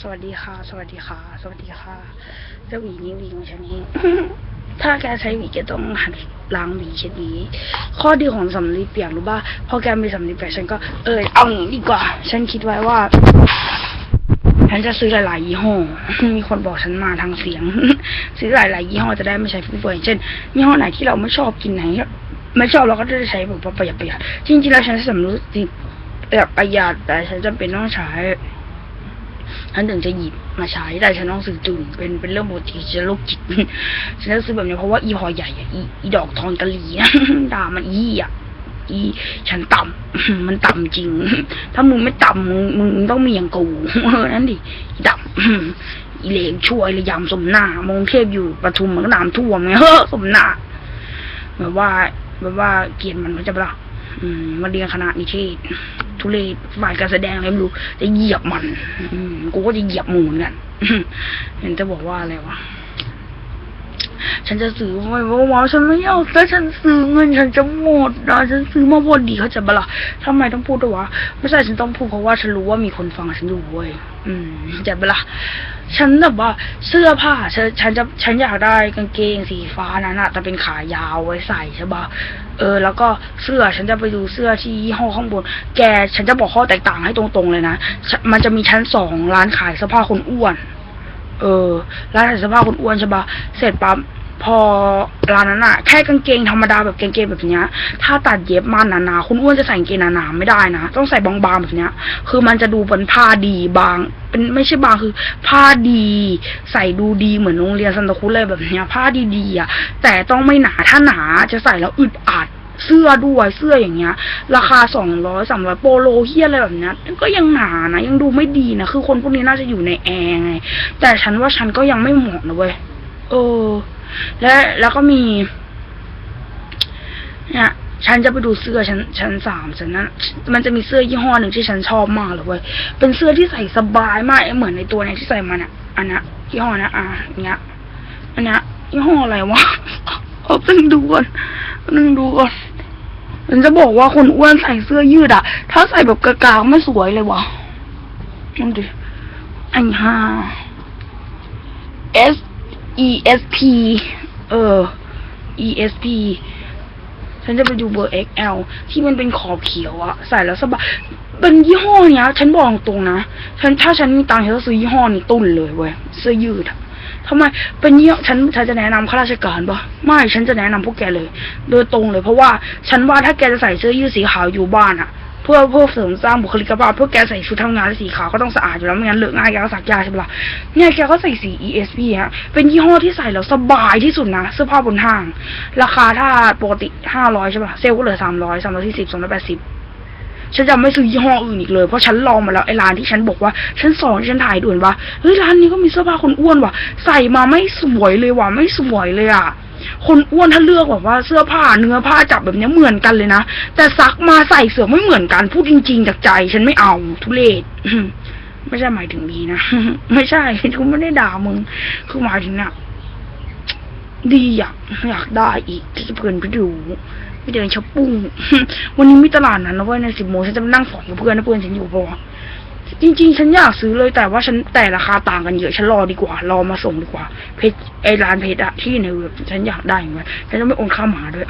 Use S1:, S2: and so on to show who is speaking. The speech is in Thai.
S1: สวัสดีค่ะ สวัสดีค่ะ สวัสดีค่ะเจ้าหวีนี่หวีของฉันเองถ้าแกใช้หวีแกต้องหัดล้างหวีเช็ดหวีข้อดีของสำลีเปียกรู้ป่ะพอแกมีสำลีเปียกฉันก็เออเอาอย่างนี้ดีกว่า ฉันคิดไว้ว่าฉันจะซื้อหลายๆยี่ห้อ มีคนบอกฉันมาทางเสียง ซื้อหลายๆยี่ห้อจะได้ไม่ใช้ฟุ่มเฟือยเช่นยี่ห้อไหนที่เราไม่ชอบกินไหนไม่ชอบเราก็จะใช้แบบประหยัดประหยัดจริงๆแล้วฉันสำรู้สิแบบประหยัดแต่ฉันจำเป็นต้องใช้ ฉันถึงจะหยิบมาใช้แต่ฉันต้องซื้อตุนเป็นเป็นเรื่องปกติฉันโรคจิตฉันต้องซื้อแบบนี้เพราะว่าอีพอใหญ่อะอีอีดอกทอนกะหรี่อะด่ามันอีอะอีฉันต่ำมันต่ำจริง ถ้ามึงไม่ต่ำมึงมึงมึงต้องมีอย่างกูเออนั่นดิอีต่ำอีเหลงช่วยระยำสมหน้ามองเทพอยู่ปทุมมันก็น้ำท่วมไงเฮ้อสมหน้าแบบว่าแบบว่าเกียดมันเข้าใจปล่ะอืมมาเรียนคณะนิเทศ ทุเรศฝ่ายการแสดงอะไรไม่รู้ จะเหยียบมัน อืมกูก็จะเหยียบมูเหมือนกันเห็นจะบอกว่าอะไรวะฉันจะซื้อไม่ว่าว่าฉันไม่เอาถ้าฉันซื้อเงินฉันจะหมดนะฉันซื้อมาพอดีเขาจะบละทำไมต้องพูดด้วยวะไม่ใช่ฉันต้องพูดเพราะว่าฉันรู้ว่ามีคนฟังฉันอยู่เว้ย อืมเจ็บเวลาฉันแบบว่าเสื้อผ้าฉันฉันจะฉันอยากได้กางเกงสีฟ้านั้นอะแต่เป็นขายาวไว้ใส่ใช่ปะเออ แล้วก็เสื้อฉันจะไปดูเสื้อที่ยี่ห้อข้างบน แกฉันจะบอกข้อแตกต่างให้ตรงๆเลยนะมันจะมีชั้นสองร้านขายเสื้อผ้าคนอ้วน เออ ร้านขายเสื้อผ้าคนอ้วนใช่ปะเสร็จปั๊บ พอร้านนั้นอะแค่กางเกงธรรมดาแบบกางเกงแบบเนี้ย ถ้าตัดเย็บมาหนาๆคุณอ้วนจะใส่กางเกงหนาๆไม่ได้นะต้องใส่บางๆแบบเนี้ย คือมันจะดูเป็นผ้าดีบาง เป็นไม่ใช่บางคือ ผ้าดี ใส่ดูดีเหมือนโรงเรียนซันตาครุเลยแบบเนี้ย ผ้าดีๆอะแต่ต้องไม่หนาถ้าหนาจะใส่แล้วอึดอัดเสื้อด้วยเสื้ออย่างเงี้ย ราคาสองร้อยสามร้อยโปโลเฮียอะไรแบบเนี้ยก็ยังหนานะ ยังดูไม่ดีนะคือคนพวกนี้น่าจะอยู่ในแอร์ไงแต่ฉันว่าฉันก็ยังไม่เหมาะนะเว้ยเออ และแล้วก็มีเนี่ยฉันจะไปดูเสื้อชั้นชั้นสามฉันนั้นมันจะมีเสื้อยี่ห้อหนึ่งที่ฉันชอบมากเลยเว้ยเป็นเสื้อที่ใส่สบายมากเหมือนในตัวเนี้ยที่ใส่มาเนี่ยอันนี้ยี่ห้อนี้ยอะเนี้ยอันเนี้ยยี่ห้ออะไรวะเอาตึงดูก่อนตึงดูก่อนฉันจะบอกว่าคนอ้วนใส่เสื้อยืดอะถ้าใส่แบบกลางๆไม่สวยเลยวะนั่นดิอันห้า S E S P เออ E S P ฉันจะไปดูเบอร์ XL ที่มันเป็นขอบเขียวอะใส่แล้วสบายเป็นยี่ห้อเนี้ย ฉันบอกตรงนะ ฉันถ้าฉันมีตังค์ฉันจะซื้อยี่ห้อนี้ตุ้นเลยเว้ยเสื้อยืดอะทำไมเป็นยี่ห้อฉันฉันจะแนะนำข้าราชการปะไม่ฉันจะแนะนำพวกแกเลย โดยตรงเลยเพราะว่าฉันว่าถ้าแกจะใส่เสื้อยืดสีขาวอยู่บ้านอะ เพื่อเพื่อเสริมสร้างบุคลิกภาพเพื่อแกใส่ชุดทำงานสีขาวก็ต้องสะอาดอยู่แล้วไม่งั้นเลอะง่ายแกก็สักยาใช่ปะล่ะเนี่ยแกก็ใส่สี ESP ฮะเป็นยี่ห้อที่ใส่แล้วสบายที่สุดนะเสื้อผ้าบนห้าง ราคาถ้าปกติห้าร้อยใช่ปะเซลก็เหลือสามร้อยสามร้อยสี่สิบสองร้อยแปดสิบฉันจะไม่ซื้อยี่ห้ออื่นอีกเลยเพราะฉันลองมาแล้วไอ้ร้านที่ฉันบอกว่าฉันสอนฉันถ่ายด่วนว่าเฮ้ยร้านนี้ก็มีเสื้อผ้าคนอ้วนว่ะ ใส่มาไม่สวยเลยว่ะไม่สวยเลยอะ คนอ้วนถ้าเลือกแบบว่าเสื้อผ้าเนื้อผ้าจับแบบนี้เหมือนกันเลยนะ แต่ซักมาใส่เสื้อไม่เหมือนกัน พูดจริง ๆ จากใจ ฉันไม่เอาทุเรศไม่ใช่หมายถึงดีนะ ไม่ใช่กูไม่ได้ด่ามึง คือหมายถึงเนี่ยดีอยากอยากได้อีกที่จะเพื่อนไปดูไม่เดินช้อปปุ้งวันนี้มีตลาดนั้นนะเว้ยในสิบโมงฉันจะนั่งฝอนกับเพื่อนนะเพื่อนฉันอยู่ปะวะ จริง ๆ ฉันอยากซื้อเลยแต่ว่าฉันแต่ราคาต่างกันเยอะฉันรอดีกว่า รอมาส่งดีกว่า เพจไอร้านเพจอะที่ในเว็บฉันอยากได้เหมือนกันฉันจะไม่โอนค่าหมาด้วย